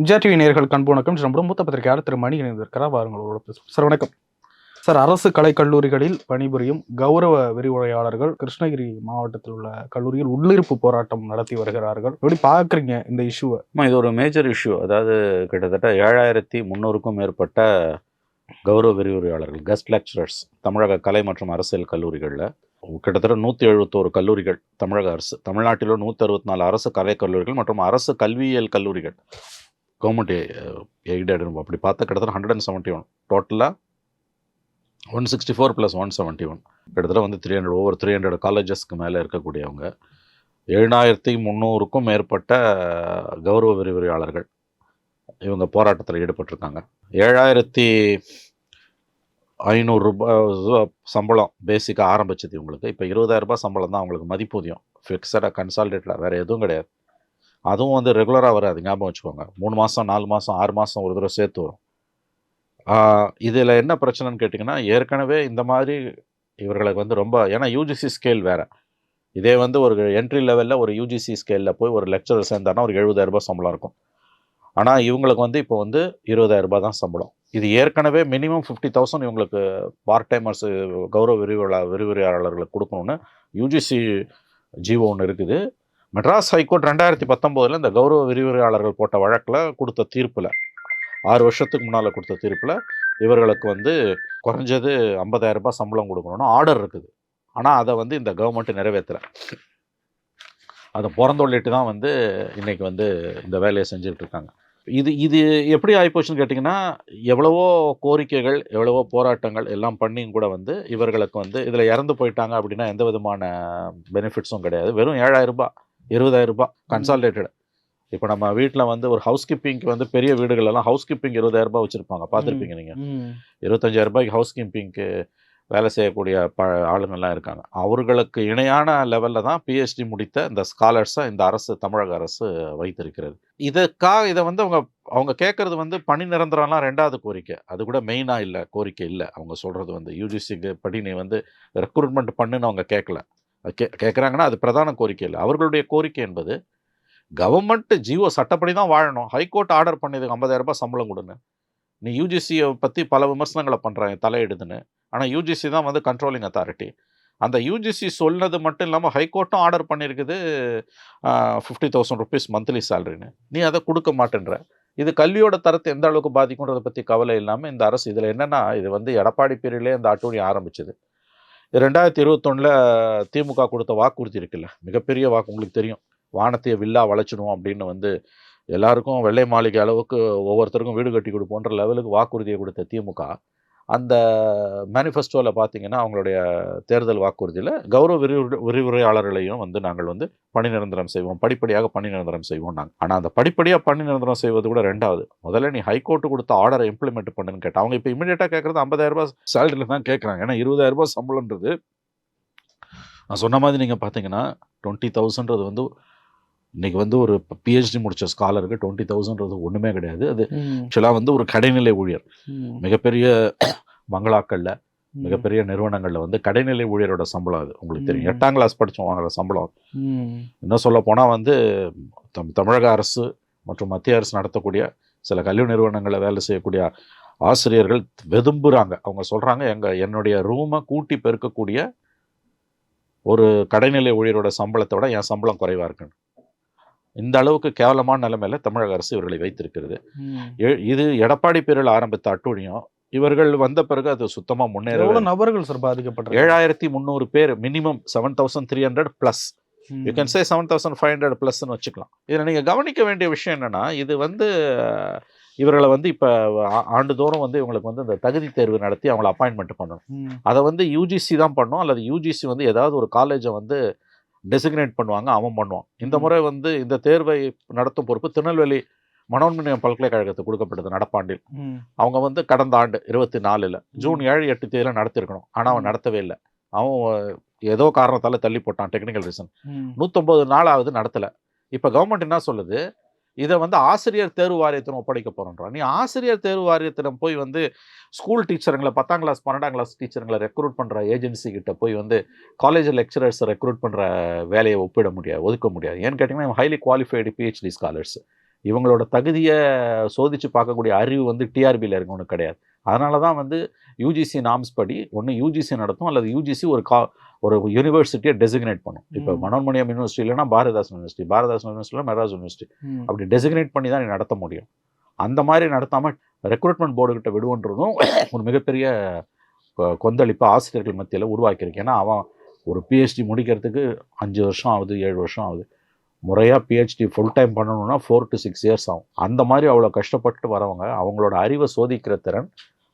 Vijaya TV நேர்கள் கண்பு வணக்கம். நம்முடைய மூத்த பத்திரிகையாளர் திரு மணி இணைந்திருக்கிறார். வாருங்களோட சார் வணக்கம். சார் அரசு கலை கல்லூரிகளில் பணிபுரியும் கௌரவ விரிவுரையாளர்கள் கிருஷ்ணகிரி மாவட்டத்தில் உள்ள கல்லூரியில் உள்ளிருப்பு போராட்டம் நடத்தி வருகிறார்கள். எப்படி பார்க்குறீங்க இந்த இஷ்யூவை? இது ஒரு மேஜர் இஷ்யூ அதாவது கிட்டத்தட்ட ஏழாயிரத்தி முந்நூறுக்கும் மேற்பட்ட கௌரவ விரிவுரையாளர்கள் கெஸ்ட் லெக்சரர்ஸ் தமிழக கலை மற்றும் அரசியல் கல்லூரிகளில். கிட்டத்தட்ட நூற்றி எழுபத்தோரு கல்லூரிகள் தமிழக அரசு தமிழ்நாட்டிலும் நூற்றி அறுபத்தி நாலு அரசு கலை கல்லூரிகள் மற்றும் அரசு கல்வியியல் கல்லூரிகள். கவர்மெண்ட் எய்டட் eh, அப்படி பார்த்தா கிட்டத்தட்ட ஹண்ட்ரட் அண்ட் செவன்ட்டி ஒன் டோட்டலாக one sixty four plus one seventy one கிட்டத்தட்ட வந்து three hundred over three hundred காலேஜஸ்க்கு மேலே இருக்கக்கூடியவங்க. ஏழாயிரத்தி முந்நூறுக்கும் மேற்பட்ட கௌரவ விரிவுரையாளர்கள் இவங்க போராட்டத்தில் ஈடுபட்டிருக்காங்க. ஏழாயிரத்தி ஐநூறுரூபா சம்பளம் பேசிக்காக ஆரம்பிச்சது இவங்களுக்கு. இப்போ இருபதாயிரரூபா சம்பளம் தான் அவங்களுக்கு மதிப்பூதியம். ஃபிக்ஸடாக கன்சால்டேட்டில் வேறு எதுவும் கிடையாது. அதுவும் வந்து ரெகுலராக வராது ஞாபகம் வச்சுக்கோங்க. மூணு மாதம் நாலு மாதம் ஆறு மாதம் ஒரு தடவை சேர்த்து வரும். இதில் என்ன பிரச்சனைன்னு கேட்டிங்கன்னா ஏற்கனவே இந்த மாதிரி இவர்களுக்கு வந்து ரொம்ப ஏன்னா யூஜிசி ஸ்கேல் வேறு. இதே வந்து ஒரு என்ட்ரி லெவலில் ஒரு யூஜிசி ஸ்கேலில் போய் ஒரு லெக்சரர் சேர்ந்தானா ஒரு 70000 ரூபாய் சம்பளம் இருக்கும். ஆனால் இவங்களுக்கு வந்து இப்போ வந்து இருபதாயிரரூபா தான் சம்பளம். இது ஏற்கனவே மினிமம் ஃபிஃப்டி தௌசண்ட் இவங்களுக்கு பார்ட் டைமர்ஸ் கௌரவ விரிவுரை விரிவுரையாளர்களுக்கு கொடுக்கணும்னு யூஜிசி ஜீவோ ஒன்று இருக்குது. மெட்ராஸ் ஹைகோர்ட் ரெண்டாயிரத்தி பத்தொம்போதில் இந்த கௌரவ விரிவுரையாளர்கள் போட்ட வழக்கில் கொடுத்த தீர்ப்பில் ஆறு வருஷத்துக்கு முன்னால் கொடுத்த தீர்ப்பில் இவர்களுக்கு வந்து குறைஞ்சது 50000 ரூபாய் சம்பளம் கொடுக்கணும்னு ஆர்டர் இருக்குது. ஆனால் அதை வந்து இந்த கவர்மெண்ட் நிறைவேற்றலை அதை பிறந்தொள்ளிட்டு தான் வந்து இன்றைக்கி வந்து இந்த வேலையை செஞ்சுக்கிட்டு இருக்காங்க. இது இது எப்படி ஆகிப்போச்சுன்னு கேட்டிங்கன்னா எவ்வளவோ கோரிக்கைகள் எவ்வளவோ போராட்டங்கள் எல்லாம் பண்ணியும் கூட வந்து இவர்களுக்கு வந்து இதில் இறந்து போயிட்டாங்க அப்படின்னா எந்த விதமான பெனிஃபிட்ஸும் கிடையாது. வெறும் ஏழாயிரம் ரூபாய். இருபதாயிரம் ரூபாய் கன்சால்டேட்டட் இப்போ நம்ம வீட்டில் வந்து ஒரு ஹவுஸ் கீப்பிங்க்கு வந்து பெரிய வீடுகள் எல்லாம் ஹவுஸ் கீப்பிங் இருபதாயிரம் ரூபாய் வச்சுருப்பாங்க. பார்த்துருப்பீங்க நீங்கள் இருபத்தஞ்சாயிரம் ரூபாய்க்கு ஹவுஸ் கீப்பிங்க்கு வேலை செய்யக்கூடிய ப ஆளுங்கள்லாம் இருக்காங்க. அவர்களுக்கு இணையான லெவலில் தான் பிஹெச்டி முடித்த இந்த ஸ்காலர்ஸை இந்த அரசு தமிழக அரசு வைத்திருக்கிறது. இதுக்காக இதை வந்து அவங்க அவங்க கேட்குறது வந்து பணி நிரந்தரம்லாம் ரெண்டாவது கோரிக்கை. அது கூட மெயினாக இல்லை கோரிக்கை இல்லை. அவங்க சொல்கிறது வந்து யூஜிசிக்கு படி நீ வந்து ரெக்ரூட்மெண்ட் பண்ணுன்னு அவங்க கேட்கல. கே கேட்குறாங்கன்னா அது பிரதான கோரிக்கை இல்லை. அவர்களுடைய கோரிக்கை என்பது கவர்மெண்ட் ஜியோ சட்டப்படி தான் வாழணும். ஹைகோர்ட் ஆர்டர் பண்ணது 50000 ரூபாய் சம்பளம் கொடுன்னு. நீ யூஜிசியை பற்றி பல விமர்சனங்களை பண்ணுறாங்க தலையிடுதுன்னு ஆனால் யூஜிசி தான் வந்து கண்ட்ரோலிங் அத்தாரிட்டி அந்த யூஜிசி சொன்னது மட்டும் இல்லாமல் ஹைகோர்ட்டும் ஆர்டர் பண்ணியிருக்குது ஃபிஃப்டி தௌசண்ட் ருபீஸ் மந்த்லி சேலரின்னு நீ அதை கொடுக்க மாட்டேன்ற. இது கல்வியோட தரத்தை எந்த அளவுக்கு பாதிக்குன்றதை பற்றி கவலை இல்லாமல் இந்த அரசு இதில் என்னென்னா இது வந்து எடப்பாடி பீரியட்லேயே இந்த அட்டூழி ஆரம்பிச்சது. ரெண்டாயிரத்தி இருபத்தொன்னில் திமுக கொடுத்த வாக்குறுதி இருக்குல்ல மிகப்பெரிய வாக்கு உங்களுக்கு தெரியும். வானத்தையே வில்லா வளைச்சிடும் அப்படின்னு வந்து எல்லாருக்கும் வெள்ளை மாளிகை அளவுக்கு ஒவ்வொருத்தருக்கும் வீடு கட்டி கொடுப்போன்ற லெவலுக்கு வாக்குறுதியை கொடுத்த திமுக. அந்த மேனிஃபெஸ்டோவில் பார்த்தீங்கன்னா அவங்களுடைய தேர்தல் வாக்குறுதியில் கௌரவ விரிவு விரிவுரையாளர்களையும் வந்து நாங்கள் வந்து பணி நிரந்தரம் செய்வோம். படிப்படியாக பணி நிரந்தரம் செய்வோம் நாங்கள் ஆனால் அந்த படிப்படியாக பணி நிரந்தரம் செய்வது கூட ரெண்டாவது. முதல்ல நீ ஹைகோர்ட்டு கொடுத்த ஆர்டரை இம்ப்ளிமெண்ட் பண்ணுன்னு கேட்டால் அவங்க இப்போ இமீடியட்டாக கேட்குறது ஐம்பதாயிரரூபா சேலரியில் தான் கேட்குறாங்க ஏன்னா 20000 ரூபாய் சம்பளன்றது நான் சொன்ன மாதிரி நீங்கள் பார்த்தீங்கன்னா டுவெண்ட்டி தௌசண்ட்றது வந்து இன்னைக்கு வந்து ஒரு பிஹெச்டி முடிச்ச ஸ்காலருக்கு டுவெண்ட்டி தௌசண்ட்றது ஒன்றுமே கிடையாது. அது ஆக்சுவலாக வந்து ஒரு கடைநிலை ஊழியர். மிகப்பெரிய பங்களாக்களில் மிகப்பெரிய நிறுவனங்களில் வந்து கடைநிலை ஊழியரோட சம்பளம் அது. உங்களுக்கு தெரியும். எட்டாம் கிளாஸ் படித்தோம் வாங்குற சம்பளம். இன்னும் சொல்ல போனால் வந்து தம் தமிழக அரசு மற்றும் மத்திய அரசு நடத்தக்கூடிய சில கல்வி நிறுவனங்களில் வேலை செய்யக்கூடிய ஆசிரியர்கள் வெதும்புறாங்க. அவங்க சொல்கிறாங்க எங்கள் என்னுடைய ரூமை கூட்டி பெருக்கக்கூடிய ஒரு கடைநிலை ஊழியரோட சம்பளத்தை விட என் சம்பளம் குறைவாக இருக்குன்னு. இந்த அளவுக்கு கேவலமான நிலைமையில தமிழக அரசு இவர்களை வைத்திருக்கிறது. இது எடப்பாடி பேரில் ஆரம்பித்த அட்டூழியம். இவர்கள் வந்த பிறகு அது சுத்தமாக முன்னேற நபர்கள் சார் பாதிக்கப்பட்ட ஏழாயிரத்தி முந்நூறு பேர் minimum seven thousand three hundred plus you can say seven thousand five hundred ப்ளஸ்ன்னு வச்சுக்கலாம். இதில் நீங்கள் கவனிக்க வேண்டிய விஷயம் என்னென்னா இது வந்து இவர்களை வந்து இப்போ ஆண்டுதோறும் வந்து இவங்களுக்கு வந்து இந்த தகுதி தேர்வு நடத்தி அவங்கள அப்பாயின்மெண்ட் பண்ணணும். அதை வந்து யூஜிசி தான் பண்ணும். அல்லது யூஜிசி வந்து ஏதாவது ஒரு காலேஜை வந்து டெசிக்னேட் பண்ணுவாங்க அவன் பண்ணுவான். இந்த. முறை வந்து இந்த தேர்வை நடத்தும் பொறுப்பு திருநெல்வேலி மனோன்மணியம் பல்கலைக்கழகத்துக்கு கொடுக்கப்பட்டது நடப்பாண்டில். அவங்க வந்து கடந்த ஆண்டு இருபத்தி நாலில் ஜூன் ஏழு எட்டு தேதியில் நடத்திருக்கணும். ஆனால் அவன். நடத்தவே இல்லை. அவன் ஏதோ காரணத்தால தள்ளி போட்டான் டெக்னிக்கல் ரீசன் நூற்றம்பது நாளாவது நடத்தலை. இப்போ கவர்மெண்ட் என்ன சொல்லுது? இதை வந்து ஆசிரியர் தேர்வு வாரியத்திடம் ஒப்படைக்க போகிறோன்றான் நீ ஆசிரியர் தேர்வு வாரியத்திடம் போய் வந்து ஸ்கூல் டீச்சருங்களை பத்தாம் கிளாஸ் பன்னெண்டாம் கிளாஸ் டீச்சருங்களை ரெக்ரூட் பண்ணுற ஏஜென்சி கிட்ட போய் வந்து காலேஜ் லெக்சரர்ஸை ரெக்ரூட் பண்ணுற வேலையை ஒப்பிட முடியாது ஒதுக்க முடியாது. ஏன்னு கேட்டிங்கன்னா ஹைலி குவாலிஃபைடு பிஹெச்டி ஸ்காலர்ஸ் இவங்களோட தகுதியை சோதிச்சு பார்க்கக்கூடிய அறிவு வந்து டிஆர்பியில் இருக்கணும் கிடையாது. அதனால தான் வந்து யூஜிசி நாம்ஸ் படி ஒன்று யூஜிசி நடத்தும் அல்லது யூஜிசி ஒரு கா ஒரு யூனிவர்சிட்டியை டெசிக்னேட் பண்ணும். இப்போ. மனோன்மணியம் யூனிவர்சிட்டி இல்லைன்னா பாரதாசன் யூனிவர்சிட்டி பாரதாசன் யூனிவர்சிட்டியில் மெட்ராஸ் யூனிவர்சிட்டி. அப்படி டெசிக்னேட் பண்ணி தான் நடத்த முடியும். அந்த மாதிரி நடத்தாமல் ரெக்ரூட்மெண்ட் போர்டுகிட்ட விடுவன்றதும் ஒரு மிகப்பெரிய கொந்தளிப்பு ஆசிரியர்கள் மத்தியில் உருவாக்கியிருக்கு. ஏன்னா அவன் ஒரு பிஹெச்டி முடிக்கிறதுக்கு அஞ்சு வருஷம் ஆகுது ஏழு வருஷம் ஆகுது. முறையாக பிஹெச்டி ஃபுல் டைம் பண்ணணும்னா ஃபோர் டு சிக்ஸ் இயர்ஸ் ஆகும். அந்த மாதிரி அவ்வளோ கஷ்டப்பட்டு வரவங்க அவங்களோட அறிவை சோதிக்கிற திறன்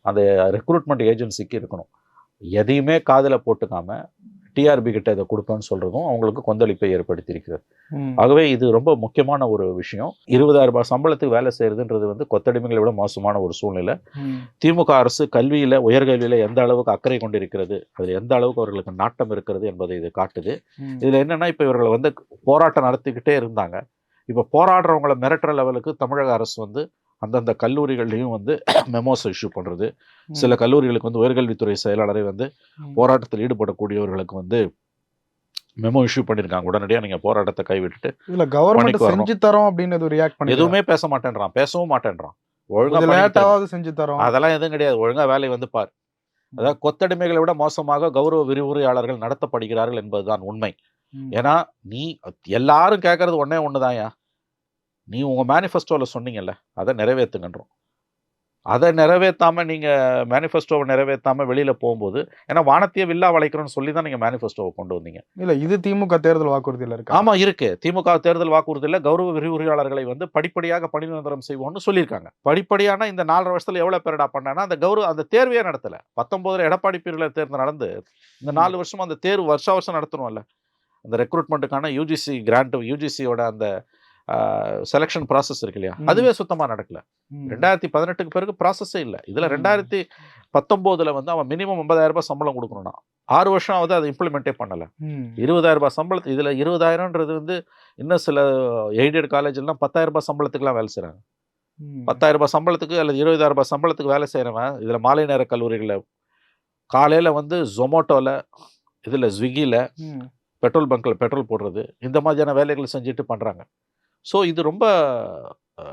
அந்த ரெக்ரூட்மெண்ட் ஏஜென்சிக்கு இருக்கணும் எதையுமே காதில் போட்டுக்காம டிஆர்பி கிட்ட இதை கொடுப்பேன்னு சொல்கிறதும் அவங்களுக்கு கொந்தளிப்பை ஏற்படுத்தியிருக்கிறது. ஆகவே இது ரொம்ப முக்கியமான ஒரு விஷயம் இருபதாயிரம் ரூபாய் சம்பளத்துக்கு வேலை செய்யறதுன்றது வந்து கொத்தடிமைகளை விட மோசமான ஒரு சூழ்நிலை. திமுக அரசு கல்வியில உயர்கல்வியில எந்த அளவுக்கு அக்கறை கொண்டிருக்கிறது அதில் எந்த அளவுக்கு அவர்களுக்கு நாட்டம் இருக்கிறது என்பதை இது காட்டுது. இதுல என்னன்னா இப்போ இவர்கள் வந்து போராட்டம் நடத்திக்கிட்டே இருந்தாங்க இப்போ போராடுறவங்கள மிரட்டுற லெவலுக்கு தமிழக அரசு வந்து அந்தந்த கல்லூரிகள்லையும் வந்து மெமோஸ் இஷ்யூ பண்றது. சில கல்லூரிகளுக்கு வந்து உயர்கல்வித்துறை செயலாளரை வந்து. போராட்டத்தில் ஈடுபடக்கூடியவர்களுக்கு வந்து மெமோ இஷ்யூ பண்ணியிருக்காங்க உடனடியாக நீங்கள் போராட்டத்தை கைவிட்டுட்டு இல்ல கவர்மெண்ட். செஞ்சு தரோம் அப்படின்னு ரியாக்ட் பண்ணி எதுவுமே பேச மாட்டேன்றான். பேசவும் மாட்டேன்றான். ஒழுங்கா கொஞ்சம் பண்ணிட்டு லேட்டாவது செஞ்சு தரோம். அதெல்லாம் எதுவும் கிடையாது. ஒழுங்கா வேலையை வந்து பார். அதாவது கொத்தடிமைகளை விட மோசமாக கௌரவ விரிவுரையாளர்கள் நடத்தப்படுகிறார்கள் என்பதுதான் உண்மை. ஏன்னா நீ எல்லாரும் கேட்கறது ஒண்ணே ஒண்ணுதான்யா. நீ உங்க மேனிஃபெஸ்டோல சொன்னீங்கல்ல அதை நிறைவேத்துங்கன்றோம். அதை நிறைவேத்தாம நீங்க மேனிஃபெஸ்டோவை நிறைவேத்தாம வெளியில போகும்போது ஏன்னா வானத்தையே வில்லா வளைக்கிறோம்னு சொல்லி தான் நீங்க மேனிஃபெஸ்டோவை கொண்டு வந்தீங்க. இல்ல இது திமுக தேர்தல் வாக்குறுதியில இருக்கு? ஆமா இருக்கு. திமுக தேர்தல் வாக்குறுதியில் கௌரவ விரிவுரையாளர்களை வந்து படிப்படியாக பணி நிரந்தரம் செய்வோம்னு சொல்லியிருக்காங்க. படிப்படியான இந்த நாலரை வருஷத்துல எவ்வளவு பேரடா பண்ணானா அந்த கௌரவ அந்த தேர்வையே நடத்தல. பத்தொன்பதுல எடப்பாடி பீரியட்ல தேர்தல் நடந்து இந்த நாலு வருஷம் அந்த தேர்வு வருஷ வருஷம் நடத்தணும்ல. அந்த ரெக்ரூட்மெண்ட்டுக்கான யூஜிசி கிராண்ட் யூஜிசியோட அந்த செலெக்ஷன் ப்ராசஸ் இருக்கு இல்லையா. அதுவே சுத்தமா நடக்கல. ரெண்டாயிரத்தி பதினெட்டுக்கு பிறகு ப்ராசஸே இல்லை இதுல. ரெண்டாயிரத்தி பத்தொன்பதுல வந்து அவன் மினிமம் ஐம்பதாயிரம் ரூபாய் சம்பளம் கொடுக்கணும்னா ஆறு வருஷம் ஆகுது அதை இம்ப்ளிமெண்ட்டே பண்ணல. இருபதாயிரம் ரூபாய் சம்பளத்து இதில் இருபதாயிரம்ன்றது வந்து இன்னும் சில எய்டட் காலேஜ்லாம் பத்தாயிரம் ரூபாய் சம்பளத்துக்குலாம் வேலை செய்கிறாங்க. பத்தாயிரம் ரூபாய் சம்பளத்துக்கு அல்லது இருபதாயிரம் ரூபாய் சம்பளத்துக்கு வேலை செய்கிறவன் இதில் மாலை நேர கல்லூரிகளில் காலையில் வந்து ஜொமோட்டோவில் இதில் ஸ்விக்கியில். பெட்ரோல் பங்க்கில் பெட்ரோல் போடுறது இந்த மாதிரியான வேலைகளை செஞ்சுட்டு பண்ணுறாங்க ஸோ இது ரொம்ப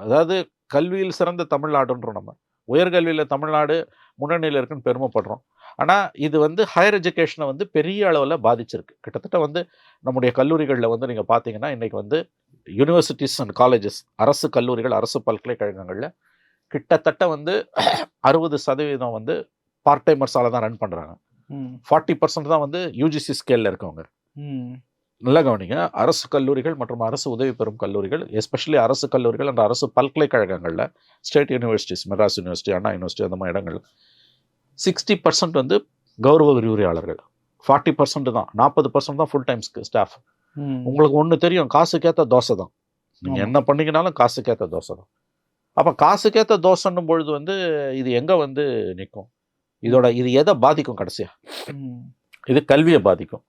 அதாவது கல்வியில் சிறந்த தமிழ்நாடுன்றோம் நம்ம. உயர்கல்வியில் தமிழ்நாடு முன்னணியில் இருக்குன்னு பெருமைப்படுறோம். ஆனால் இது வந்து ஹையர் எஜுகேஷனை வந்து பெரிய அளவில் பாதிச்சிருக்கு. கிட்டத்தட்ட வந்து நம்முடைய கல்லூரிகளில் வந்து நீங்கள் பார்த்தீங்கன்னா இன்றைக்கி வந்து யூனிவர்சிட்டிஸ் அண்ட் காலேஜஸ் அரசு கல்லூரிகள் அரசு பல்கலைக்கழகங்களில் கிட்டத்தட்ட வந்து அறுபது சதவீதம் வந்து பார்ட் டைமர்ஸால தான் ரன் பண்ணுறாங்க. ஃபார்ட்டி பர்சன்ட் தான் வந்து யூஜிசி ஸ்கேலில் இருக்கவங்க. நல்லா கவனிங்க. அரசு கல்லூரிகள் மற்றும் அரசு உதவி பெறும் கல்லூரிகள் எஸ்பெஷலி அரசு கல்லூரிகள் அண்ட் அரசு பல்கலைக்கழகங்களில் state universities Madras university Anna university அந்த மாதிரி இடங்கள். சிக்ஸ்டி பர்சன்ட் வந்து கௌரவ விரிவுரையாளர்கள். ஃபார்ட்டி பர்சன்ட் தான். நாற்பது பர்சன்ட் தான் ஃபுல் டைம் ஸ்டாஃப். உங்களுக்கு ஒன்று தெரியும் காசுக்கேற்ற தோசை தான். நீங்கள். என்ன பண்ணீங்கனாலும் காசுக்கேற்ற தோசை தான். அப்போ காசுக்கேற்ற தோசைன்னும் பொழுது வந்து இது எங்கே வந்து நிற்கும் இதோட இது எதை பாதிக்கும் கடைசியா? ம். இது கல்வியை பாதிக்கும்.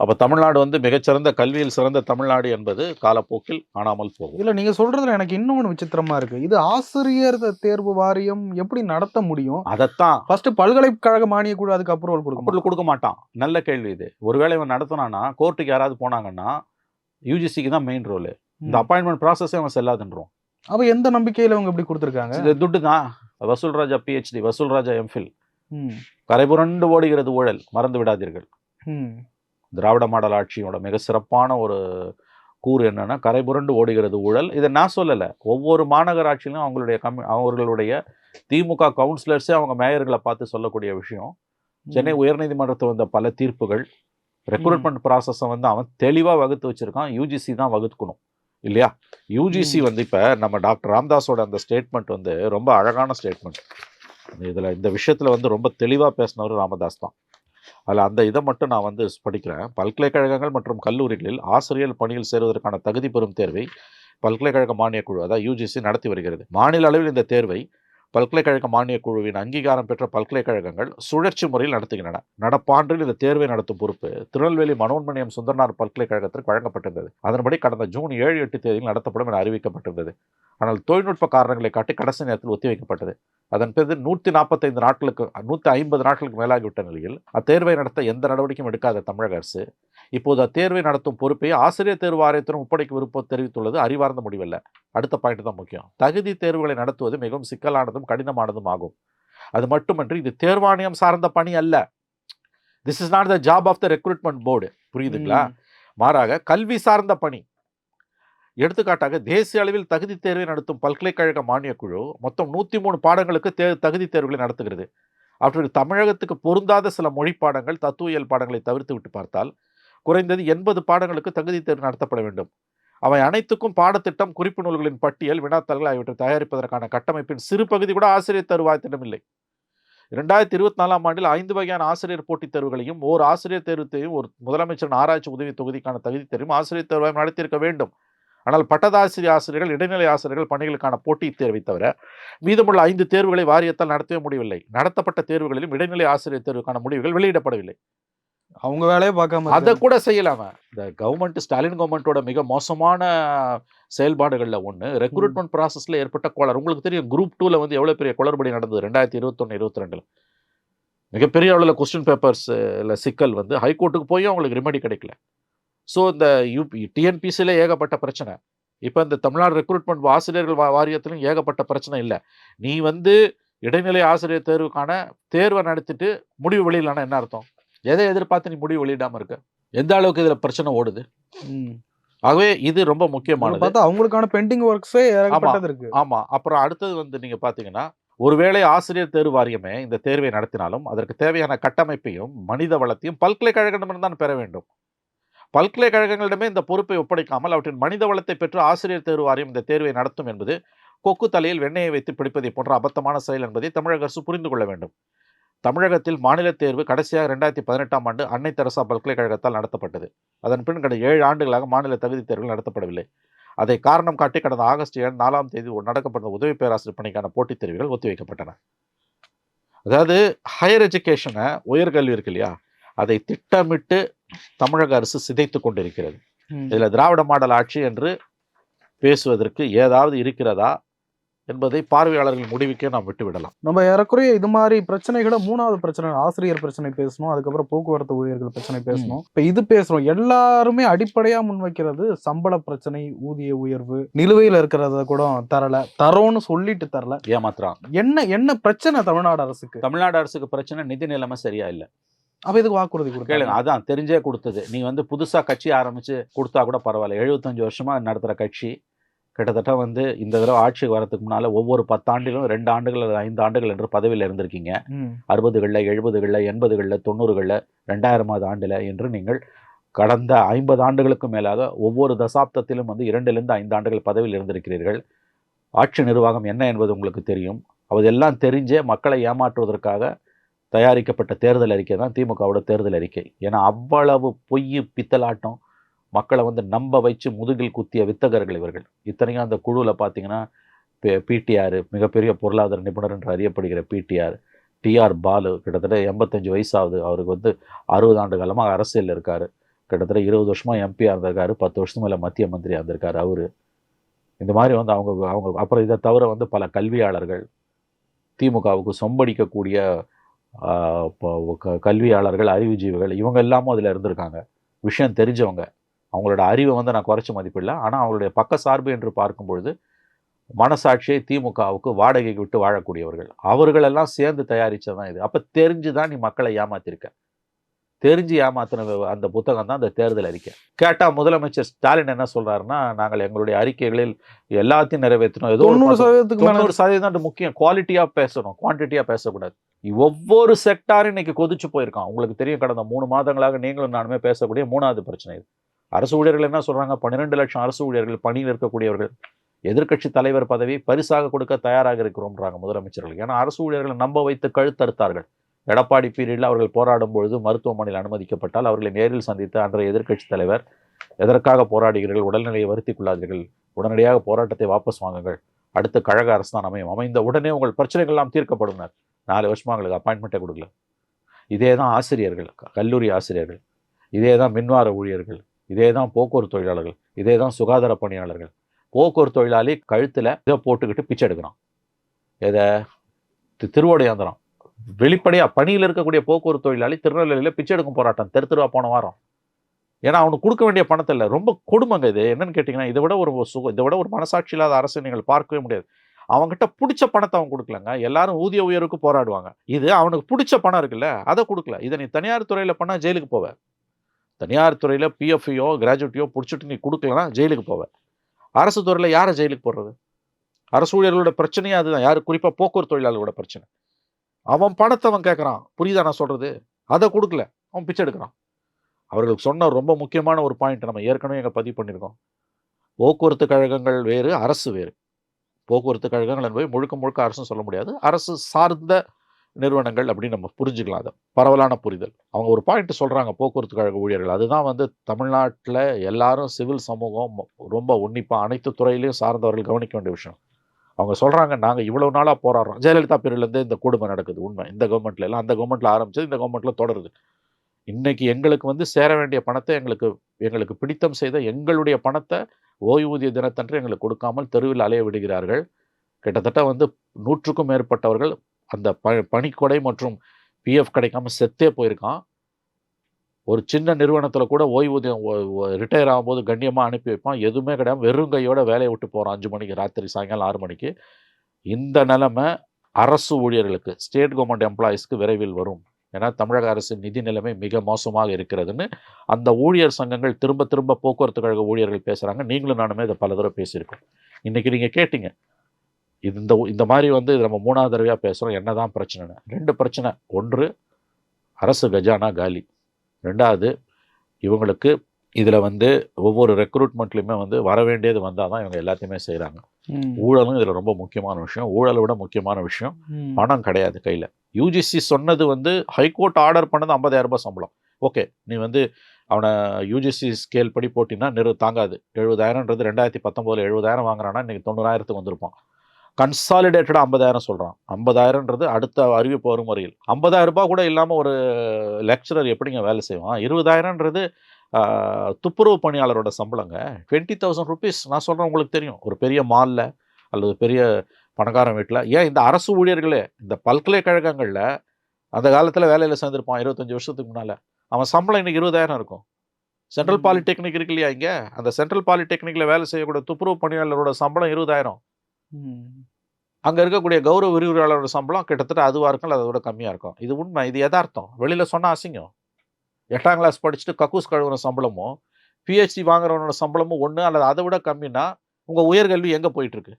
அப்போ தமிழ்நாடு வந்து மிகச்சிறந்த கல்வியில் சிறந்த தமிழ்நாடு என்பது காலப்போக்கில் காணாமல் போகும். இல்ல நீங்க சொல்றதுல எனக்கு இன்னொன்னு விசித்திரமா இருக்கு. இது ஆசிரியர் தேர்வு வாரியம் எப்படி நடத்த முடியும்? அதைத்தான். ஃபர்ஸ்ட் பல்கலைக்கழக மானிய குழு அதுக்கு அப்ரூவல் கொடுக்கும் அப்படி கொடுக்க மாட்டான். நல்ல கேள்வி இது. ஒருவேளை இவன் நடத்தினானா கோர்ட்டுக்கு யாராவது போனாங்கன்னா யூஜிசிக்கு தான் மெயின் ரோல் இந்த அப்பாயின்மெண்ட் ப்ராசஸே அவன் செல்லாதுன்றோம். அப்ப எந்த நம்பிக்கையில அவங்க இப்படி கொடுத்துருக்காங்க? இது துட்டு தான் வசூல் ராஜா பிஹெச்டி வசூல் ராஜா எம்ஃபில். கரைபுரண்டு ஓடுகிறது ஊழல் மறந்து விடாதீர்கள். திராவிட மாடல் ஆட்சியோட மிக சிறப்பான ஒரு கூறு என்னன்னா கரைபுரண்டு ஓடுகிறது ஊழல். இதை நான் சொல்லலை. ஒவ்வொரு மாநகராட்சியிலும் அவங்களுடைய கம்மி அவர்களுடைய திமுக கவுன்சிலர்ஸே அவங்க மேயர்களை பார்த்து சொல்லக்கூடிய விஷயம். சென்னை உயர்நீதிமன்றத்தில் வந்த பல தீர்ப்புகள் ரெக்ரூட்மெண்ட் ப்ராசஸை வந்து அவன் தெளிவாக வகுத்து வச்சிருக்கான். யூஜிசி தான் வகுத்துக்கணும். இல்லையா? யூஜிசி. வந்து இப்போ நம்ம டாக்டர் ராம்தாஸோட அந்த ஸ்டேட்மெண்ட் வந்து ரொம்ப அழகான ஸ்டேட்மெண்ட் இதில் இந்த விஷயத்தில் வந்து ரொம்ப தெளிவாக பேசினவர் ராமதாஸ் தான். அதில் அந்த இதை மட்டும் நான் வந்து படிக்கிறேன். பல்கலைக்கழகங்கள் மற்றும் கல்லூரிகளில் ஆசிரியர் பணியில் சேருவதற்கான தகுதி பெறும் தேர்வை பல்கலைக்கழக மானியக் குழு அதாவது யூஜிசி நடத்தி வருகிறது. மாநில அளவில் இந்த தேர்வை பல்கலைக்கழக மானியக் குழுவின் அங்கீகாரம் பெற்ற பல்கலைக்கழகங்கள் சுழற்சி முறையில் நடத்துகின்றன. நடப்பாண்டில் இந்த தேர்வை நடத்தும் பொறுப்பு திருநெல்வேலி மனோன்மணியம் சுந்தரனார் பல்கலைக்கழகத்திற்கு வழங்கப்பட்டிருந்தது. அதன்படி கடந்த ஜூன் ஏழு எட்டு தேதியில் நடத்தப்படும் என அறிவிக்கப்பட்டிருந்தது. ஆனால் தொழில்நுட்ப காரணங்களை காட்டி கடைசி நேரத்தில் ஒத்திவைக்கப்பட்டது. அதன் பிறகு நூற்றி நாற்பத்தைந்து நாட்களுக்கு நூற்றி ஐம்பது நாட்களுக்கு மேலாகிவிட்ட நிலையில் அத்தேர்வை நடத்த எந்த நடவடிக்கையும் எடுக்காத தமிழக அரசு இப்போது அத்தேர்வை நடத்தும் பொறுப்பை ஆசிரியர் தேர்வு ஆணையத்திடம் ஒப்படைக்க விருப்பம் தெரிவித்துள்ளது. அறிவார்ந்த முடிவல்ல. அடுத்த பாயிண்ட் தான் முக்கியம். தகுதி தேர்வுகளை நடத்துவது மிகவும் சிக்கலானதும் கடினமானதும் ஆகும். அது மட்டுமன்றி இது தேர்வாணையம் சார்ந்த பணி அல்ல. This is not the job of the recruitment board புரியுதுங்களா? மாறாக கல்வி சார்ந்த பணி. எடுத்துக்காட்டாக தேசிய அளவில் தகுதி தேர்வை நடத்தும் பல்கலைக்கழக மானியக் குழு மொத்தம் நூற்றி மூணு பாடங்களுக்கு தே தகுதி தேர்வுகளை நடத்துகிறது. அவற்றுக்கு தமிழகத்துக்கு பொருந்தாத சில மொழி பாடங்கள் தத்துவியல் பாடங்களை தவிர்த்து விட்டு பார்த்தால் குறைந்தது எண்பது பாடங்களுக்கு தகுதி தேர்வு நடத்தப்பட வேண்டும். அவை அனைத்துக்கும் பாடத்திட்டம் குறிப்பு நூல்களின் பட்டியல் வினாத்தாள்கள் ஆகியவற்றை தயாரிப்பதற்கான கட்டமைப்பின் சிறு பகுதி கூட ஆசிரியர் தருவாயத்திடம் இல்லை இரண்டாயிரத்தி இருபத்தி நாலாம் ஆண்டில் ஐந்து வகையான ஆசிரியர் போட்டித் தேர்வுகளையும் ஓர் ஆசிரியர் தேர்வுத்தையும் ஒரு முதலமைச்சரின் ஆராய்ச்சி உதவி தொகுதிக்கான தகுதி தேர்வும் ஆசிரியர் தேர்வாயம் நடத்தியிருக்க வேண்டும். ஆனால் பட்டதாசிரியர் ஆசிரியர்கள் இடைநிலை ஆசிரியர்கள் பணிகளுக்கான போட்டித் தேர்வை தவிர மீதமுள்ள ஐந்து தேர்வுகளை வாரியத்தால் நடத்தவே முடியவில்லை. நடத்தப்பட்ட தேர்வுகளிலும் இடைநிலை ஆசிரியர் தேர்வுக்கான முடிவுகள் வெளியிடப்படவில்லை. அவங்க வேலையை பார்க்காம அதை கூட செய்யலாம இந்த கவர்மெண்ட் ஸ்டாலின் கவர்மெண்ட்டோட மிக மோசமான செயல்பாடுகள்ல ஒன்று ரெக்ரூட்மெண்ட் ப்ராசஸ்ல ஏற்பட்ட கோளாறு. உங்களுக்கு தெரியும் குரூப் டூல வந்து எவ்வளவு பெரிய குளறுபடி நடந்தது? ரெண்டாயிரத்தி இருபத்தொன்னு இருபத்தி ரெண்டுல மிகப்பெரிய அளவில் கொஸ்டின் பேப்பர்ஸ் சிக்கல் வந்து ஹைகோர்ட்டுக்கு போய் அவங்களுக்கு ரெமெடி கிடைக்கல. ஸோ இந்த யூபி டிஎன்பிசியில் ஏகப்பட்ட பிரச்சனை. இப்போ இந்த தமிழ்நாடு ரெக்ரூட்மெண்ட் ஆசிரியர்கள் வாரியத்திலும் ஏகப்பட்ட பிரச்சனை இல்லை. நீ வந்து இடைநிலை ஆசிரியர் தேர்வுக்கான தேர்வை நடத்திட்டு முடிவு வெளியிடலான்னா என்ன அர்த்தம்? எதை எதிர்பார்த்து நீ முடிவு வெளியிடாம இருக்க? எந்த அளவுக்கு இதுல பிரச்சனை ஓடுது. ஆகவே இது ரொம்ப முக்கியமானது. பார்த்தா அவங்களுக்கான பெண்டிங் ஒர்க்ஸே இருக்கு. ஆமா. அப்புறம் அடுத்தது வந்து நீங்க பாத்தீங்கன்னா ஒருவேளை ஆசிரியர் தேர்வு வாரியமே இந்த தேர்வை நடத்தினாலும் அதற்கு தேவையான கட்டமைப்பையும் மனித வளத்தையும் பல்கலைக்கழகமிடம் தான் பெற வேண்டும். பல்கலைக்கழகங்களிடமே இந்த பொறுப்பை ஒப்படைக்காமல் அவற்றின் மனித வளத்தை பெற்று ஆசிரியர் தேர்வு வாரியம் இந்த தேர்வை நடத்தும் என்பது கொக்கு தலையில் வெண்ணெயை வைத்து பிடிப்பதை போன்ற அபத்தமான செயல் என்பதை தமிழக அரசு புரிந்து கொள்ள வேண்டும். தமிழகத்தில் மாநில தேர்வு கடைசியாக ரெண்டாயிரத்தி பதினெட்டாம் ஆண்டு அன்னை தெரசா பல்கலைக்கழகத்தால் நடத்தப்பட்டது. அதன் பின் கடந்த ஏழு ஆண்டுகளாக மாநில தகுதி தேர்வுகள் நடத்தப்படவில்லை. அதை காரணம் காட்டி கடந்த ஆகஸ்ட் ஏழு நாலாம் தேதி நடக்கப்பட்ட உதவி பேராசிரியர் பணிக்கான போட்டித் தேர்வுகள் ஒத்திவைக்கப்பட்டன. அதாவது ஹையர் எஜுகேஷனை உயர்கல்வி இருக்கு இல்லையா? அதை திட்டமிட்டு தமிழக அரசு சிதைத்து கொண்டிருக்கிறது. இதுல திராவிட மாடல் ஆட்சி என்று பேசுவதற்கு ஏதாவது இருக்கிறதா? என்பதை பார்வையாளர்கள் முடிவுக்கே நாம் விட்டுவிடலாம். நம்ம ஏறக்குறைய இது மாதிரி பிரச்சனைகளை மூணாவது பிரச்சனை ஆசிரியர் பிரச்சனை பேசணும் அதுக்கப்புறம் போக்குவரத்து ஊழியர்கள் பிரச்சனை பேசணும். இப்ப இது பேசுறோம். எல்லாருமே அடிப்படையா முன்வைக்கிறது சம்பள பிரச்சனை ஊதிய உயர்வு நிலுவையில இருக்கிறத கூட தரல தரோன்னு சொல்லிட்டு தரல. ஏமாத்துறான் என்ன என்ன பிரச்சனை தமிழ்நாடு அரசுக்கு? தமிழ்நாடு அரசுக்கு பிரச்சனை நிதி நிலைமை சரியா இல்ல. அப்ப இதுக்கு வாக்குறுதி கொடுக்கல அதான் தெரிஞ்சே கொடுத்தது. நீ வந்து புதுசா கட்சி ஆரம்பிச்சு கொடுத்தா கூட பரவாயில்ல. எழுபத்தஞ்சு வருஷமா நடத்துற கட்சி. கிட்டத்தட்ட வந்து இந்த தடவை ஆட்சிக்கு வரதுக்கு முன்னால ஒவ்வொரு பத்தாண்டிலும் ரெண்டு ஆண்டுகள் அல்லது ஐந்து ஆண்டுகள் என்று பதவியில் இருந்திருக்கீங்க. அறுபதுகளில் எழுபதுகளில் எண்பதுகளில் தொண்ணூறுகளில் ரெண்டாயிரமாவது ஆண்டில் என்று நீங்கள் கடந்த ஐம்பது ஆண்டுகளுக்கு மேலாக ஒவ்வொரு தசாப்தத்திலும் வந்து இரண்டிலிருந்து ஐந்து ஆண்டுகள் பதவியில் இருந்திருக்கிறீர்கள். ஆட்சி நிர்வாகம் என்ன என்பது உங்களுக்கு தெரியும். அதெல்லாம் தெரிஞ்சே மக்களை ஏமாற்றுவதற்காக தயாரிக்கப்பட்ட தேர்தல் அறிக்கை தான் திமுகவோட தேர்தல் அறிக்கை. ஏன்னா அவ்வளவு பொய் பித்தலாட்டம் மக்களை வந்து நம்ப வச்சு முதுகில் குத்திய வித்தகர்கள் இவர்கள். இத்தனையும் அந்த குழுவில் பார்த்தீங்கன்னா பிடிஆர் மிகப்பெரிய பொருளாதார நிபுணர் என்று அறியப்படுகிற பிடிஆர் டிஆர் பாலு. கிட்டத்தட்ட எண்பத்தஞ்சு வயசாகுது. அவருக்கு வந்து அறுபது ஆண்டு காலமாக அரசியலில் இருக்கார். கிட்டத்தட்ட இருபது வருஷமாக எம்பியாக இருந்திருக்காரு. பத்து வருஷத்துக்கு மேலே மத்திய மந்திரியாக இருந்திருக்காரு அவர். இந்த மாதிரி வந்து அவங்க அவங்க அப்புறம் இதை தவிர வந்து பல கல்வியாளர்கள் திமுகவுக்கு சொம்படிக்கக்கூடிய க- கல்வியாளர்கள் அறிவுஜீவிகள் இவங்க எல்லாமும் அதில் இருந்திருக்காங்க. விஷயம் தெரிஞ்சவங்க. அவங்களோட அறிவை வந்து நான் குறைச்சி மதிப்பிடல. ஆனால் அவங்களுடைய பக்க சார்பு என்று பார்க்கும்பொழுது மனசாட்சியை திமுகவுக்கு வாடகைக்கு விட்டு வாழக்கூடியவர்கள். அவர்களெல்லாம் சேர்ந்து தயாரிச்சதான் இது. அப்போ தெரிஞ்சு தான் நீ மக்களை ஏமாத்திருக்க. தெரிஞ்சு ஏமாத்தின அந்த புத்தகம் தான் அந்த தேர்தல் அறிக்கை. கேட்டால் முதலமைச்சர் ஸ்டாலின் என்ன சொல்றாருன்னா நாங்கள் எங்களுடைய அறிக்கைகளில் எல்லாத்தையும் நிறைவேற்றணும் ஏதோ தொண்ணூறு பத்து- சதவீதத்துக்கு தொண்ணூறு சதவீதம் தான் முக்கியம். குவாலிட்டியா பேசணும். குவான்டிட்டியா பேசக்கூடாது. ஒவ்வொரு செக்டாரும் இன்னைக்கு கொதிச்சு போயிருக்கான். உங்களுக்கு தெரியும் கடந்த மூணு மாதங்களாக நீங்களும் நானுமே பேசக்கூடிய மூணாவது பிரச்சனை இது. அரசு ஊழியர்கள் என்ன சொல்கிறாங்க பன்னிரெண்டு லட்சம் அரசு ஊழியர்கள் பணியில் இருக்கக்கூடியவர்கள் எதிர்க்கட்சி தலைவர் பதவி பரிசாக கொடுக்க தயாராக இருக்கிறோம்ன்றாங்க முதலமைச்சர்கள். ஏன்னா அரசு ஊழியர்களை நம்ப வைத்து கழுத்தறுத்தார்கள். எடப்பாடி பீரியடில் அவர்கள் போராடும் பொழுது மருத்துவமனையில் அனுமதிக்கப்பட்டால் அவர்களை நேரில் சந்தித்த அன்றைய எதிர்க்கட்சி தலைவர் எதற்காக போராடுகிறீர்கள்? உடல்நிலையை வருத்திக் கொள்ளாதீர்கள். உடனடியாக போராட்டத்தை வாபஸ் வாங்குங்கள். அடுத்த கழக அரசு தான் அமையும். அமைந்த உடனே உங்கள் பிரச்சனைகள் எல்லாம் தீர்க்கப்படும் நாலு வருஷமாக உங்களுக்கு அப்பாயின்மெண்ட்டே கொடுக்கல. இதே தான் ஆசிரியர்கள் கல்லூரி ஆசிரியர்கள். இதே தான் மின்வார ஊழியர்கள். இதே தான் போக்குவரத்து தொழிலாளர்கள் இதே தான் சுகாதார பணியாளர்கள். போக்குவரத்து தொழிலாளி கழுத்தில் இதை போட்டுக்கிட்டு பிச்சை எடுக்கிறான். எதை திருவோடையாந்திரம். வெளிப்படையாக பணியில் இருக்கக்கூடிய போக்குவரத்து தொழிலாளி திருநெல்வேலியில் பிச்சை எடுக்கும் போராட்டம் தெரு தெருவா போன வாரம். ஏன்னா அவனுக்கு கொடுக்க வேண்டிய பணத்தை இல்லை. ரொம்ப கொடுமைங்க இது. என்னன்னு கேட்டிங்கன்னா இதை விட ஒரு சுகம் இதை விட ஒரு மனசாட்சி இல்லாத அரசு நீங்கள் பார்க்கவே முடியாது. அவங்ககிட்ட பிடிச்ச பணத்தை அவன் கொடுக்கலங்க. எல்லாரும் ஊதிய உயர்வுக்கு போராடுவாங்க. இது அவனுக்கு பிடிச்ச பணம் இருக்குல்ல அதை கொடுக்கல. இதை நீ தனியார் துறையில் பண்ணால் ஜெயிலுக்கு போவ. தனியார் துறையில் பிஎஃப்ஐயோ கிராஜுவேட்டியோ பிடிச்சிட்டு நீ கொடுக்கலன்னா ஜெயிலுக்கு போவேன் அரசு துறையில் யாரை ஜெயிலுக்கு போடுறது? அரசு ஊழியர்களோட பிரச்சனையே அதுதான். யார்? குறிப்பாக போக்குவரத்து தொழிலாளர்களோட பிரச்சனை. அவன் பணத்தை அவன் கேட்குறான் புரியுதா நான் சொல்கிறது அதை கொடுக்கல. அவன் பிச்சை எடுக்கிறான். அவர்களுக்கு சொன்ன ரொம்ப முக்கியமான ஒரு பாயிண்ட் நம்ம ஏற்கனவே எங்கள் பதிவு பண்ணியிருக்கோம். போக்குவரத்து கழகங்கள் வேறு அரசு வேறு. போக்குவரத்து கழகங்கள் என்பது முழுக்க முழுக்க அரசும் சொல்ல முடியாது. அரசு சார்ந்த நிறுவனங்கள் அப்படின்னு நம்ம புரிஞ்சுக்கலாம் அதை. பரவலான புரிதல். அவங்க ஒரு பாயிண்ட் சொல்கிறாங்க போக்குவரத்து கழக ஊழியர்கள். அதுதான் வந்து தமிழ்நாட்டில் எல்லாரும் சிவில் சமூகம் ரொம்ப உன்னிப்பாக அனைத்து துறையிலையும் சார்ந்தவர்கள் கவனிக்க வேண்டிய விஷயம். அவங்க சொல்கிறாங்க நாங்கள் இவ்வளோ நாளாக போராடுறோம். ஜெயலலிதா பீரியட்லேருந்து இந்த கொடுமை நடக்குது. உண்மை. இந்த கவர்மெண்ட்ல எல்லாம் அந்த கவர்மெண்ட்ல ஆரம்பிச்சது இந்த கவர்மெண்ட்டில் தொடருது. இன்றைக்கி எங்களுக்கு வந்து சேர வேண்டிய பணத்தை எங்களுக்கு எங்களுக்கு பிடித்தம் செய்த எங்களுடைய பணத்தை ஓய்வூதிய தினத்தன்று எங்களுக்கு கொடுக்காமல் தெருவில் அலைய விடுகிறார்கள். கிட்டத்தட்ட வந்து நூற்றுக்கும் மேற்பட்டவர்கள் அந்த ப பணிக்கொடை மற்றும் பிஎஃப் கிடைக்காம செத்தே போயிருக்கான். ஒரு சின்ன நிறுவனத்தில் கூட ஓய்வூதியம் ரிட்டையர் ஆகும்போது கண்ணியமாக அனுப்பி வைப்பான். எதுவுமே கிடையாது வெறும் கையோட வேலையை விட்டு போகிறான் அஞ்சு மணிக்கு ராத்திரி சாயங்காலம் ஆறு மணிக்கு. இந்த நிலைமை அரசு ஊழியர்களுக்கு ஸ்டேட் கவர்மெண்ட் எம்ப்ளாயீஸ்க்கு விரைவில் வரும். ஏன்னா தமிழக அரசின் நிதி நிலைமை மிக மோசமாக இருக்கிறதுன்னு அந்த ஊழியர் சங்கங்கள் திரும்ப திரும்ப போக்குவரத்து கழக ஊழியர்கள் பேசுகிறாங்க நீங்களும் நானுமே இதை பல தடவை பேசியிருக்கோம். இன்றைக்கி நீங்கள் கேட்டீங்க. இது இந்த இந்த மாதிரி வந்து இது நம்ம மூணாவது தடவையாக பேசுகிறோம் என்ன தான் பிரச்சனைன்னு. ரெண்டு பிரச்சனை. ஒன்று அரசு கஜானா காலி. ரெண்டாவது இவங்களுக்கு இதில் வந்து ஒவ்வொரு ரெக்ரூட்மெண்ட்லையுமே வந்து வர வேண்டியது வந்தால் தான் இவங்க எல்லாத்தையுமே செய்கிறாங்க. ஊழலும் இதில் ரொம்ப முக்கியமான விஷயம். ஊழலை விட முக்கியமான விஷயம். பணம் கிடையாது கையில். யூஜிசி சொன்னது வந்து ஹைகோர்ட் ஆர்டர் பண்ணது 50000 ரூபாய் சம்பளம். ஓகே நீ வந்து அவனை யூஜிசி ஸ்கேல் படி போட்டினா நிறு தாங்காது. எழுபதாயிரம்ன்றது ரெண்டாயிரத்தி பத்தொம்போதில் எழுபதாயிரம் வாங்குறான்னா இன்னைக்கு தொண்ணூறாயிரத்துக்கு வந்திருப்பான். கன்சாலிடேட்டடாக ஐம்பதாயிரம் சொல்கிறான் ஐம்பதாயிரம்ன்றது அடுத்த அறிவிப்பு வரும் வரையில். 50000 ரூபாய் கூட இல்லாமல் ஒரு லெக்சரர் எப்படிங்க வேலை செய்வான்? இருபதாயிரம்ன்றது ஆஹ், துப்புரவு பணியாளரோட சம்பளங்க. டுவெண்ட்டி தௌசண்ட் ருபீஸ் நான் சொல்கிறேன் உங்களுக்கு தெரியும். ஒரு பெரிய மாலில் அல்லது பெரிய பணக்காரன் வீட்டில் ஏன் இந்த அரசு ஊழியர்களே இந்த பல்கலைக்கழகங்களில் அந்த காலத்தில் வேலையில் சேர்ந்துருப்பான் இருபத்தஞ்சி வருஷத்துக்கு முன்னால். அவன் சம்பளம் இன்னைக்கு இருபதாயிரம் இருக்கும். சென்ட்ரல். பாலிடெக்னிக் இருக்கு இல்லையா இங்கே? அந்த சென்ட்ரல் பாலிடெக்னிக்கில் வேலை செய்யக்கூடிய துப்புரவு பணியாளரோட சம்பளம் இருபதாயிரம். அங்கே இருக்கக்கூடிய கௌரவ விரிவுரையாளரோட சம்பளம் கிட்டத்தட்ட அதுவாக இருக்கும் அதை விட கம்மியாக இருக்கும். இது உண்மை இது யதார்த்தம். வெளியில் சொன்னால் அசிங்கம். எட்டாம் கிளாஸ் படிச்சுட்டு கக்கூஸ் கழுவுற சம்பளமும் பிஹெச்டி வாங்குறவனோட சம்பளமும் ஒன்று அல்லது அதை விட கம்மின்னா உங்கள் உயர்கல்வி எங்கே போயிட்டுருக்கு?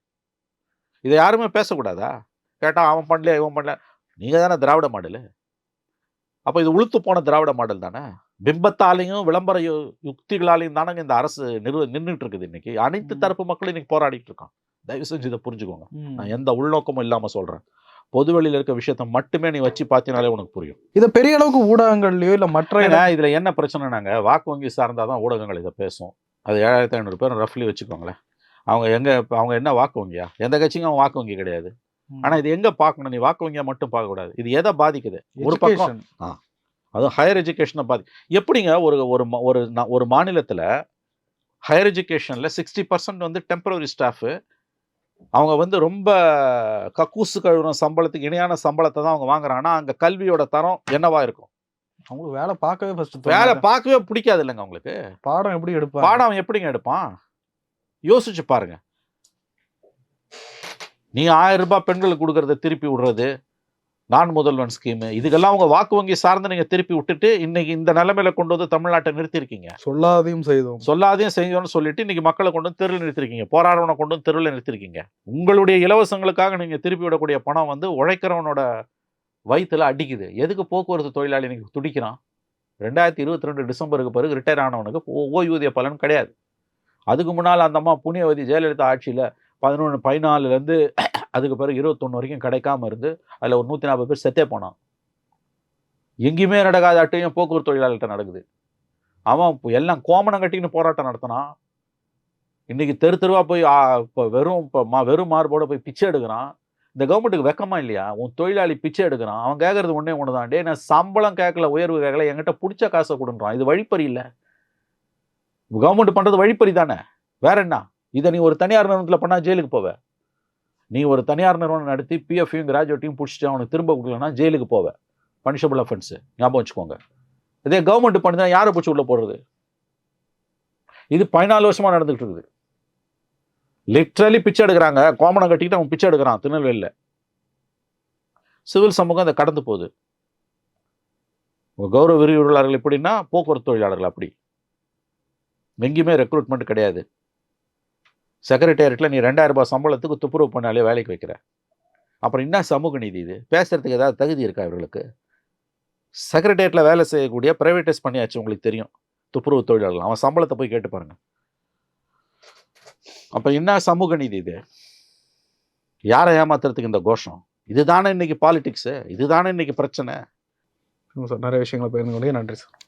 இதை யாருமே பேசக்கூடாதா? கேட்டால் அவன் பண்ணல இவன் பண்ணல. நீங்கள் தானே திராவிட மாடலு. அப்போ இது உளுத்து போன திராவிட மாடல் தானே? பிம்பத்தாலையும் விளம்பர யு- யுக்திகளாலையும் தானங்க இந்த அரசு நிறு நின்றுட்டு இருக்குது இன்னைக்கு. அனைத்து. தரப்பு மக்களும் இன்னைக்கு போராடிட்டு இருக்கான் தயவு செஞ்சு இதை புரிஞ்சுக்கோங்க. நான் எந்த உள்நோக்கமும் இல்லாமல் சொல்கிறேன் பொதுவெளியில் இருக்க விஷயத்த மட்டுமே நீ வச்சு பார்த்தீங்கனாலே உனக்கு புரியும். இத பெரிய அளவுக்கு ஊடகங்கள்லயோ இல்ல மற்ற இதுல என்ன பிரச்சனைனாங்க? வாக்கு வங்கி சார்ந்தாதான் ஊடகங்கள் இதை பேசும். அது ஏழாயிரத்தி ஐநூறு பேர் ரஃப்லி வச்சுக்கோங்களேன். அவங்க எங்க இப்ப அவங்க என்ன வாக்கு வங்கியா? எந்த கட்சிக்கும் அவங்க வாக்கு வங்கி கிடையாது. ம். ஆனா இது எங்க பார்க்கணும்? நீ வாக்கு வங்கியா மட்டும் பார்க்க கூடாது. இது எதை பாதிக்குது? ஒரு பக்கம் Education. அது ஹையர் எஜுகேஷனை பாதி எப்படிங்க ஒரு ஒரு ஒரு ஒரு மாநிலத்தில் ஹையர் எஜுகேஷனில் சிக்ஸ்டி பர்சன்ட் வந்து டெம்பரரி ஸ்டாஃபு அவங்க வந்து ரொம்ப கக்கூசு கழுவுற சம்பளத்துக்கு இணையான சம்பளத்தை தான் அவங்க வாங்குறாங்கன்னா அங்கே கல்வியோட தரம் என்னவா இருக்கும்? அவங்களுக்கு வேலை பார்க்கவே ஃபர்ஸ்ட் வேலை பார்க்கவே பிடிக்காது இல்லைங்க அவங்களுக்கு. பாடம் எப்படி எடுப்பாங்க? பாடம் எப்படிங்க எடுப்பான்? யோசிச்சு பாருங்க. நீ ஆயிரம் ரூபாய் பெண்களுக்கு கொடுக்கறத திருப்பி விடுறது நான் முதல்வன் ஸ்கீமு இதுக்கெல்லாம் உங்க வாக்கு வங்கி சார்ந்து நீங்க திருப்பி விட்டுட்டு இன்னைக்கு இந்த நிலைமையில கொண்டு வந்து தமிழ்நாட்டை நிறுத்திருக்கீங்க சொல்லாதையும் செய்தோம். சொல்லாதையும் செஞ்சோன்னு சொல்லிட்டு இன்னைக்கு மக்களை கொண்டு வந்து தெருவில் நிறுத்திருக்கீங்க போராடவனை கொண்டு வந்து தெருவில் நிறுத்திருக்கீங்க உங்களுடைய இலவசங்களுக்காக நீங்க திருப்பி விடக்கூடிய பணம் வந்து உழைக்கிறவனோட வயித்துல அடிக்குது. எதுக்கு போக்குவரத்து தொழிலாளி இன்னைக்கு துடிக்கிறான்? ரெண்டாயிரத்தி இருபத்தி ரெண்டு டிசம்பருக்கு பிறகு ரிட்டையர் ஆனவனுக்கு ஓய்வூதிய பலன் கிடையாது. அதுக்கு முன்னால் அந்த அம்மா புண்ணியவதி ஜெயலலிதா ஆட்சியில் பதினொன்று பதினாலுலேருந்து அதுக்கு பிறகு இருபத்தொன்று வரைக்கும் கிடைக்காம இருந்து அதில் ஒரு நூற்றி நாற்பது பேர் செத்தே போனான். எங்கேயுமே நடக்காத அட்டையும் போக்குவரத்து தொழிலாளர்கிட்ட நடக்குது. அவன் இப்போ எல்லாம் கோமணம் கட்டிக்கின்னு போராட்டம் நடத்தினான் இன்றைக்கி தெரு தெருவாக போய் இப்போ வெறும் இப்போ மா வெறும் மார்போடு போய் பிச்சை எடுக்கிறான். இந்த கவர்மெண்ட்டுக்கு வெக்கமா இல்லையா? உன் தொழிலாளி பிச்சை எடுக்கிறான். அவன் கேட்கறது ஒன்றே ஒன்று தான் டே நான் சம்பளம் கேட்கல உயர்வு கேட்கல என்கிட்ட பிடிச்ச காசை கொடுன்றான். இது வழிப்பறி இல்லை. கவர்மெண்ட் பண்ணுறது வழிப்பறி தானே வேற என்ன? இதை நீ ஒரு தனியார் நிறுவனத்தில் பண்ணால் ஜெயிலுக்கு போவ. நீ ஒரு தனியார் நிறுவனம் நடத்தி பிஎஃப்யும் கிராஜுவேட்டையும் பிடிச்சிட்டு அவனுக்கு திரும்ப கொடுக்கலன்னா ஜெயிலுக்கு போவேன் பனிஷபிள் அஃபென்ஸு ஞாபகம் வச்சுக்கோங்க. இதே கவர்மெண்ட் பண்ணுதா யாரை பிடிச்சி உள்ளே போடுறது? இது பதினாலு வருஷமாக நடந்துகிட்டு இருக்குது. லிட்ரலி பிச்சை எடுக்கிறாங்க. கோமணம் கட்டிக்கிட்டு அவன் பிச்சை எடுக்கிறான். திருநெல்வேலியில். சிவில் சமூகம் அதை கடந்து போகுது. உங்கள் கௌரவ விரிவுரையாளர்கள் எப்படின்னா போக்குவரத்து தொழிலாளர்கள் அப்படி. எங்கேயுமே ரெக்ரூட்மெண்ட் கிடையாது. செக்ரட்டேரியட்டில் நீ ரெண்டாயிரம் ரூபாய் சம்பளத்துக்கு துப்புரவு பண்ணாலே வேலைக்கு வைக்கிற. அப்புறம் என்ன சமூக நீதி இது? பேசுகிறதுக்கு ஏதாவது தகுதி இருக்கா இவர்களுக்கு? செக்ரட்டேரியட்டில் வேலை செய்யக்கூடிய ப்ரைவேட்டைஸ் பண்ணியாச்சு உங்களுக்கு தெரியும். துப்புரவு தொழிலாளர்கள். அவன் சம்பளத்தை போய் கேட்டு பாருங்க. அப்போ என்ன சமூக நீதி இது? யாரை ஏமாத்துறதுக்கு இந்த கோஷம்? இதுதானே இன்னைக்கு பாலிடிக்ஸு? இதுதானே இன்னைக்கு பிரச்சனை? சார் நிறைய விஷயங்களை பகிர்ந்து கொண்டே நன்றி சார்.